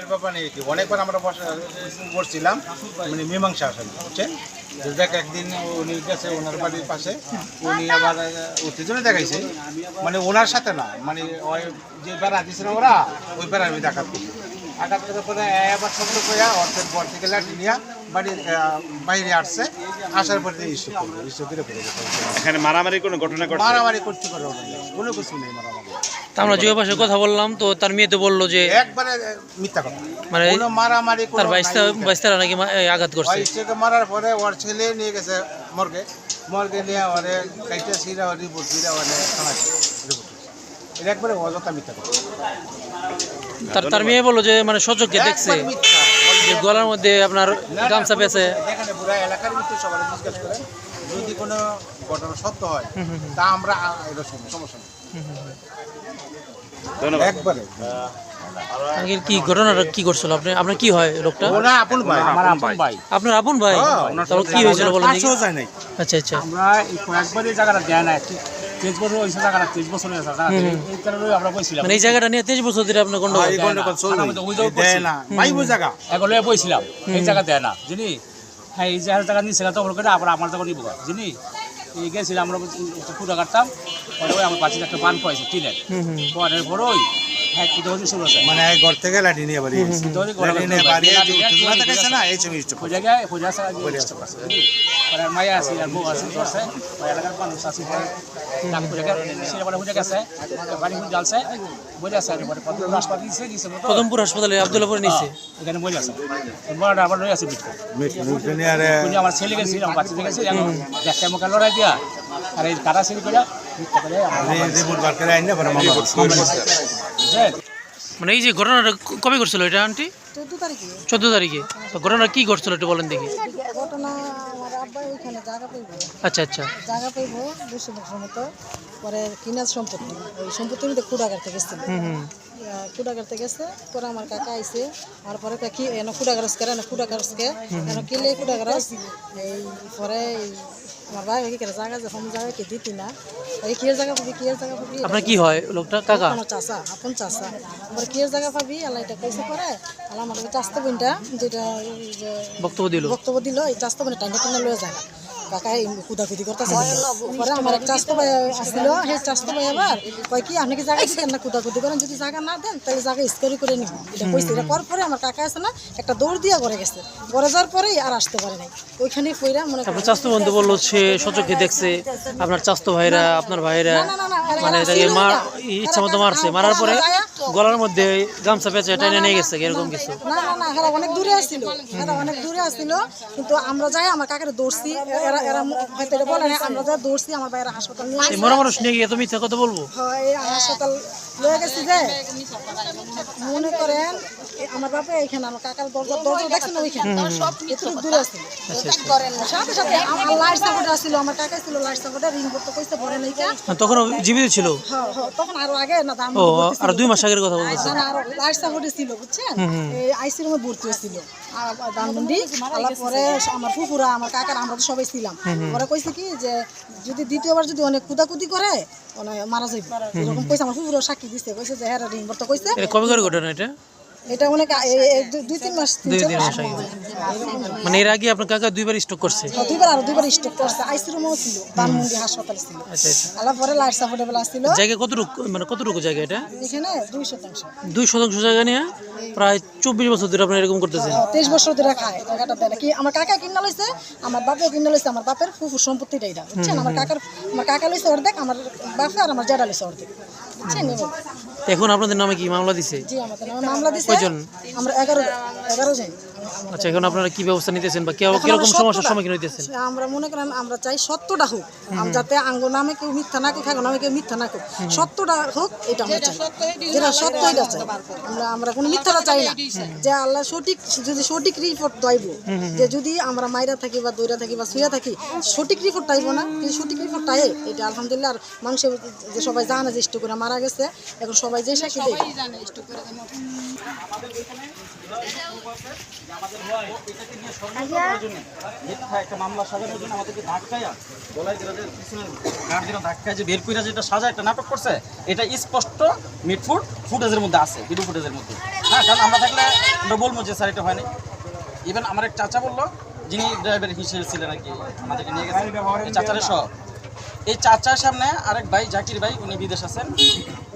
গ্রামের ব্যাপার নেই কি? অনেকবার আমরা বসা করছিলাম মানে মীমাংসা আসেন বুঝছেন? দেখ একদিন উনি গেছে ওনার বাড়ির পাশে, উনি আবার উত্তেজনা দেখাইছে। মানে ওনার সাথে না মানে ওই যে বেড়া দিছে না ওরা, ওই বেড়া আমি দেখাচ্ছি আঘাত করার পরে এবার সবগুলো কইয়া অর্থের বর্তিকে লাঠি নিয়ে বাড়ির বাইরে আসছে আসার পরে ইস্যু করবে ইস্যু করে ফেলে এখানে মারামারি কোনো ঘটনা ঘটছে? মারামারি করতে পারে কোনো কিছু নেই মারামারি। তা আমরা যে পাশে কথা বললাম তো তার মেয়ে তো বলল যে একবারে মিথ্যা কথা। মানে কোনো মারামারি তার বাইশটা নাই। বাইশতারা নাকি আঘাত করছে। ওই মারার পরে ওর ছেলে নিয়ে গেছে মর্গে। মর্গে নিয়ে ওরে কাইটা সিরা ওর রিপোর্ট সিরা ওরে থানা রিপোর্ট এটা একবারে অযথা মিথ্যা কথা। তার তার মেয়ে বলল যে মানে সচককে দেখছে। গলার মধ্যে আপনার গামছা পেয়েছে। এখানে পুরো এলাকার ভিতরে সবাই জিজ্ঞেস যদি কোনো ঘটনা সত্য হয় তা আমরা এটা সমস্যা নেই। ধন্যবাদ। একবারে। আঙ্কেল কি ঘটনাটা কি করছিল আপনি আপনার কি হয় লোকটা ওনা আপন ভাই। আমার আপন ভাই। আপনার আপন ভাই? হ্যাঁ, কি হয়েছিল বলেন দেখি। যায় নাই। আচ্ছা আচ্ছা। আমরা কয়েকবার এই জায়গাটা দেয় না তেইশ বছর ওই জায়গাটা তেইশ বছর হয়েছে জায়গাটা এই কারণে আমরা বইছিলাম। মানে এই জায়গাটা নিয়ে তেইশ বছর ধরে আপনার গন্ডগোল এই গন্ডগোল চলবে। আমাদের ওই জায়গায় না। পাইবো জায়গা। এগুলো বইছিলাম। এই জায়গা দেয় না। জানি হ্যাঁ এই জায়গা জায়গা নিয়ে তখন করে আবার আমার নিবো। এই গেছিলাম আমরা পুরো কাটতাম পরে ওই আমার পাশে একটা বান পাইছে টিনের। পরে পরে ওই হ্যাঁ কুদে হতে শুরু হয়েছে মানে ঘর থেকে লাঠি নিয়ে বাড়ি লাঠি নিয়ে বাড়ি যে উত্তেজনা দেখাইছে না? এই ছবি স্টপ ওই জায়গায় ওই জায়গায় পরে মায়া আছে আর বউ আছে এলাকার মানুষ আছে সেটা গেছে বাড়ি বুঝে জ্বালছে। বুঝে আছে আর পরে প্রথম হাসপাতাল দিয়েছে দিয়েছে মতো হাসপাতালে আবদুল্লাপুরে নিচ্ছে এখানে বুঝে আছে। বড়টা আবার আছে নিয়ে আরে। আমার ছেলে গেছে আমার বাচ্চা গেছে দেখতে আমাকে লড়াই দিয়া। আর এই করে মিথ্যা করে আমার রিপোর্ট বার করে আইনা পরে মামলা করছে। বুঝলেন? মানে এই যে ঘটনাটা কবে করছিল এটা আন্টি? চোদ্দ তারিখে। তো ঘটনা কি ঘটছিল একটু বলেন দেখি। ঘটনা আমার আব্বা ওইখানে জায়গা পাইব আচ্ছা আচ্ছা। জায়গা পাইব দুশো বছর মতো। পরে কিনার সম্পত্তি ওই সম্পত্তির মধ্যে কুড়া কাটতে গেছিল। হুম হুম। কুড়া কাটতে গেছে পরে আমার কাকা আইছে আর পরে কি এনে কুড়া করে না কুড়া গারস কে এন কিলে কুড়া এই পরে আমার ভাই কি করে জায়গা যখন জায়গা কি দিতি না এই কিয়ের জায়গা পাবি কিয়ের জায়গা পাবি আপনার কি হয় লোকটা? কাকা? কোনো চাষা আপন চাষা। আমার কিয়ের জায়গা পাবি আল্লাহ এটা কইছে পরে আল্লাহ আমার চাষতে বোনটা যেটা বক্তব্য দিল। বক্তব্য দিল এই চাষতো মানে টাইনে টাইনে লয়ে যায়। কাকা কুদাকুদি করতেছে। পরে আমার এক চাষতো ভাই আসছিল সেই চাষতো ভাই আবার কয় কি আপনি কি জায়গা দিচ্ছেন না কুদাকুদি করেন যদি জায়গা না দেন তাহলে জায়গা স্কোয়ারি করে নিব। এটা কইছে এটা করার পরে আমার কাকা আছে না একটা দৌড় দিয়া ঘরে গেছে। ঘরে যাওয়ার পরেই আর আসতে পারে নাই। ওইখানে ফইরা মনে আপনার চাস্তো বন্ধু বলল সে সচক্ষে দেখছে আপনার চাস্তো ভাইরা আপনার ভাইরা মানে ইচ্ছা মতো মারছে। মারার পরে গলার মধ্যে গামছা পেঁচে টেনে নিয়ে গেছে এরকম কিছু? না না না এরা অনেক দূরে আসছিল এরা অনেক দূরে আসছিল কিন্তু আমরা যাই আমার কাকারে দৌড়ছি এরা এরা হয়তো এটা বলে না আমরা যা দৌড়ছি আমার বাইরে হাসপাতাল নিয়ে এই মরা মানুষ নিয়ে গিয়ে এত মিথ্যা কথা বলব? হয় হাসপাতাল লয়ে গেছি যে মনে করেন আমার বাপে এখানে আমার কাকার দরজা দরজা দেখছেন না ওইখানে? একটু দূরে আসছিল। সাথে সাথে আমার লাইট সাপোর্ট আসছিল আমার কাকা ছিল লাইট সাপোর্টে রিং করতে কইতে পরে নাইকা তখন জীবিত ছিল? হ্যাঁ হ্যাঁ তখন আরও আগে না দাম ও আর দুই মাস আগের কথা সাপোর্টে ছিল বুঝছেন? এই আইসির মধ্যে ভর্তি হয়েছিল। পরে আমার ফুফুরা আমার কাকার আমরা তো সবাই ছিলাম। পরে কইছে কি যে যদি দ্বিতীয়বার যদি অনেক কুদাকুদি করে মারা যাইব। এরকম কইছে আমার ফুফুরা সাক্ষী দিছে। কইছে যে হ্যাঁ রিং করতে কইছে কবে করে ঘটনা এটা? এটা অনেক দুই তিন মাস দুই তিন মাস আগে। মানে এর আগে আপনার কাকা দুইবার স্টক করছে? দুইবার আরও দুইবার স্টক করছে। আইসির মধ্যে ছিল দানমন্ডি হাসপাতালে ছিল। আচ্ছা আচ্ছা। আল্লাহ পরে লাইট সাপোর্টেবল আসছিল। জায়গা কতটুকু মানে কতটুকু জায়গা এটা? এখানে দুই শতাংশ। দুই শতাংশ জায়গা নিয়ে প্রায় চব্বিশ বছর ধরে আপনার এরকম করতেছেন? তেইশ বছর ধরে খায় জায়গাটা। দেয় কি আমার কাকা কিনা লইছে আমার বাপে কিনা লইছে আমার বাপের ফুফুর সম্পত্তিটা এটা বুঝছেন? আমার কাকার আমার কাকা লইছে অর্ধেক আমার বাপে আর আমার জেডা লইছে অর্ধেক। বুঝছেন এখন আপনাদের নামে কি মামলা দিছে? জি আমাদের নামে মামলা দিছে। কয়জন? আমরা এগারো এগারো জন। আচ্ছা এখন আপনারা কি ব্যবস্থা নিতেছেন বা কেউ- কীরকম সমস্যার সম্মুখীন হইতেছেন? আমরা মনে করেন আমরা চাই সত্যটা হোক। যাতে আঙ্গ নামে কেউ মিথ্যা না কেউ খাগো নামে কেউ মিথ্যা না কেউ সত্যটা হোক এটা আমরা চাই। যেটা সত্য এটা চাই। আমরা আমরা কোনো মিথ্যাটা চাই না। যে আল্লাহ সঠিক যদি সঠিক রিপোর্ট দইব যে যদি আমরা মাইরা থাকি বা দইরা থাকি বা শুয়ে থাকি সঠিক রিপোর্ট আইব না। যদি সঠিক রিপোর্ট আয়ে এটা আলহামদুলিল্লাহ। আর মানুষের যে সবাই জানে যে করে মারা গেছে এখন সবাই যে সাক্ষী দেয়। একটা মামলা সাজানোর জন্য আমাদেরকে ধাক্কায়া গলায় দিল যে পিছনে গাঁট ধাক্কায় যে বের কইরা যেটা সাজা একটা নাটক করছে এটা স্পষ্ট মিটফুট ফুটেজের মধ্যে আছে ভিডিও ফুটেজের মধ্যে। হ্যাঁ কারণ আমরা থাকলে আমরা বলব যে স্যার এটা হয়নি। ইভেন আমার এক চাচা বলল যিনি ড্রাইভার হিসেবে ছিলেন আর কি আমাদেরকে নিয়ে গেছেন চাচারের সহ। এই চাচার সামনে আরেক ভাই জাকির ভাই উনি বিদেশ আছেন।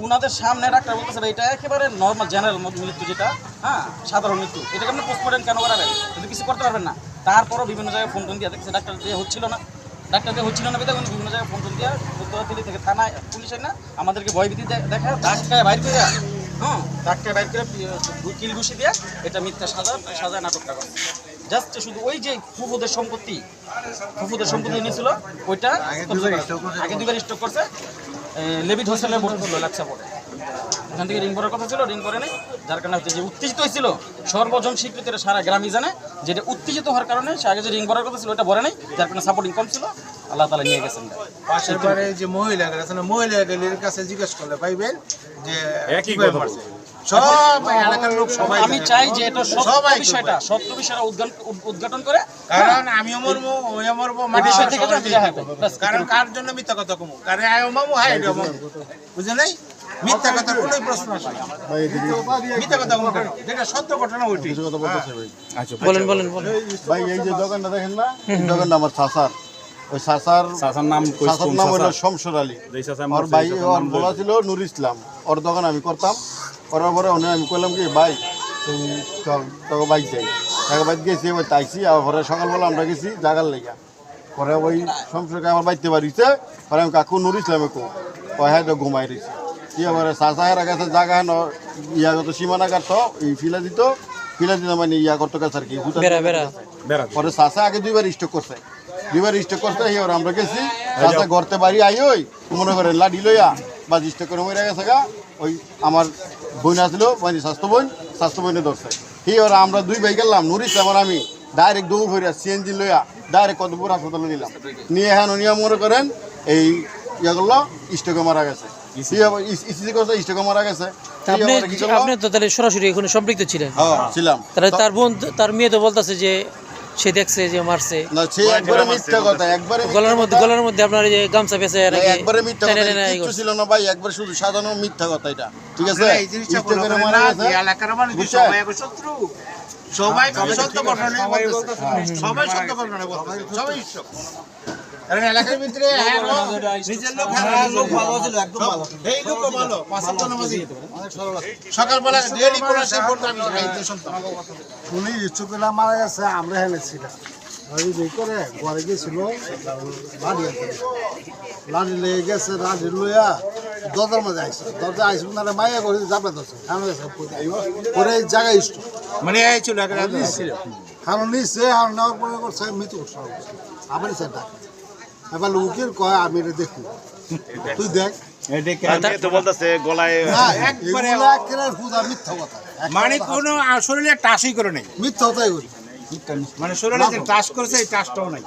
উনাদের সামনে ডাক্তার বলতেছে ভাই এটা একেবারে নর্মাল জেনারেল মৃত্যু যেটা। হ্যাঁ সাধারণ মৃত্যু এটাকে আপনি পোস্টমর্টম কেন করাবেন কিন্তু কিছু করতে পারবেন না। তারপরও বিভিন্ন জায়গায় ফোন টোন দিয়ে দেখছে ডাক্তার দিয়ে হচ্ছিল না। ডাক্তার দিয়ে হচ্ছিল না বেদা উনি বিভিন্ন জায়গায় ফোন টোন দিয়ে উত্তরাদিল্লি থেকে থানায় পুলিশের না আমাদেরকে ভয়ভীতি দে- দেখায় ধাক্কায় বাইর করে হ্যাঁ ধাক্কায় বাইর করে কিল ঘুষি দিয়ে এটা মিথ্যা সাজা সাজা নাটকটা করে জাস্ট শুধু ওই যে ফুফুদের সম্পত্তি ফুফুদের সম্পত্তি এনেছিল ওইটা আগে দুবার স্টক করছে লেবিট ভর্তি করল লাচ্ছা পরে ওখান থেকে রিং করার কথা ছিল রিং করে নেই। যার কারণে হচ্ছে যে উত্তেজিত হয়েছিল সর্বজন স্বীকৃতি সারা গ্রামই জানে। যেটা উত্তেজিত হওয়ার কারণে সে আগে যে রিং করার কথা ছিল ওটা ভরে নেই। যার কারণে সাপোর্টিং কম ছিল। আল্লাহ তালা নিয়ে গেছেন। পাশের বাড়ি যে মহিলা মহিলা গেলির কাছে জিজ্ঞেস করলে পাইবেন যে কীভাবে মারছে। সব এলাকার লোক সবাই আমি জানে। চাই যে এটা সত্য বিষয়টা সত্য বিষয়টা উদ্ঘাটন উদ্ঘাটন করে। কারণ আমিও মরবো মরবো মাটি কার জন্য মিথ্যা কথা কমু? কারণ আয়ো মামু হাই মিথ্যা কথা কোনোই প্রশ্ন আসে মিথ্যা কথা যেটা সত্য ঘটনা ওইটি বলেন বলেন বলেন। ভাই এই যে দোকানটা দেখেন না? দোকানটা আমার চাচার। ওই চাচার চাচার নাম চাচার নাম হলো শমসর আলী। ওর ভাই ওর বলা ছিল নুর ইসলাম। ওর দোকান আমি করতাম। করার পরে উনি আমি কইলাম কি ভাই তুমি তোকে বাইক যাই তাকে বাইক গেছি ওই তাইছি আর পরে সকালবেলা আমরা গেছি জাগার লেগা। পরে ওই শমসরকে আমার বাইতে বাড়িছে পরে আমি কাকু নুর ইসলামে কো হ্যাঁ তো ঘুমাই রয়েছে। কি আবার চাচা হেরা গেছে জাগা হেন ইয়া কত সীমানা কাটত এই ফিলা দিত ফিলা দিত মানে ইয়া করতো গেছে আর কি পরে চাষা আগে দুইবার স্টক করছে। দুইবার স্টক করছে এবার আমরা গেছি চাষা গড়তে বাড়ি আই ওই মনে করেন লাডি লইয়া বা স্টক করে মরে গেছে গা ওই আমার বোন আসলো মানে স্বাস্থ্য বোন স্বাস্থ্য বোনে ধরছে। সেই ওরা আমরা দুই ভাই গেলাম নুরিস আমার আমি ডাইরেক্ট দৌড় ফিরে সিএনজি লইয়া ডাইরেক্ট কতপুর হাসপাতালে নিলাম। নিয়ে হ্যাঁ নিয়ে মনে করেন এই ইয়ে করল স্টকে মারা গেছে। আপনি তো তাহলে সরাসরি এখানে সম্পৃক্ত ছিলেন। হ্যাঁ ছিলাম। তাহলে তার বোন তার মেয়ে তো বলতেছে যে সে দেখছে যে মারছে। না সে একবারে মিথ্যা কথা একবারে গলার মধ্যে গলার মধ্যে আপনার এই যে গামছা না, একবারে মিথ্যা কথা। ছিল না ভাই একবার শুধু সাধারণ মিথ্যা কথা এটা। ঠিক আছে? এই জিনিসটা স্টকের মারা না এলাকার মানুষ সবাই একই শত্রু। সবাই সত্য ঘটনা বলতেছে। সবাই সত্য ঘটনা বলতেছে। সবাই ঈশ্বর কারণ এলাকার ভিতরে নিজের লোক লোক ভালো ছিল একদম ভালো। এই লোকও ভালো পাঁচাত্ত নামাজি সকালবেলা ডেলি করে সে ভোট আমি খাইতে শুনতাম উনি ইচ্ছুকেরা মারা গেছে আমরা হেনে ছিলাম ওই যে করে ঘরে গেছিল লাড়ি আনতে। লাড়ি লেগে গেছে লাড়ি লইয়া দরজার মধ্যে আইসে দরজা আইসে না মাইয়া করে যাবে দরজা খানো গেছে। পরে এই জায়গায় ইষ্ট মানে নিচ্ছে আর নেওয়ার পরে করছে মৃত্যু করছে। আবার সে এবার লোকের কয় আমি এটা দেখি তুই দেখ। তো বলতেছে গলায় না একবারে এগুলা একেবারে হুদা মিথ্যা কথা। মানে কোনো শরীরে টাসই করে নেই। মিথ্যা কথাই মানে শরীরে যে টাচ করেছে এই টাসটাও নাই।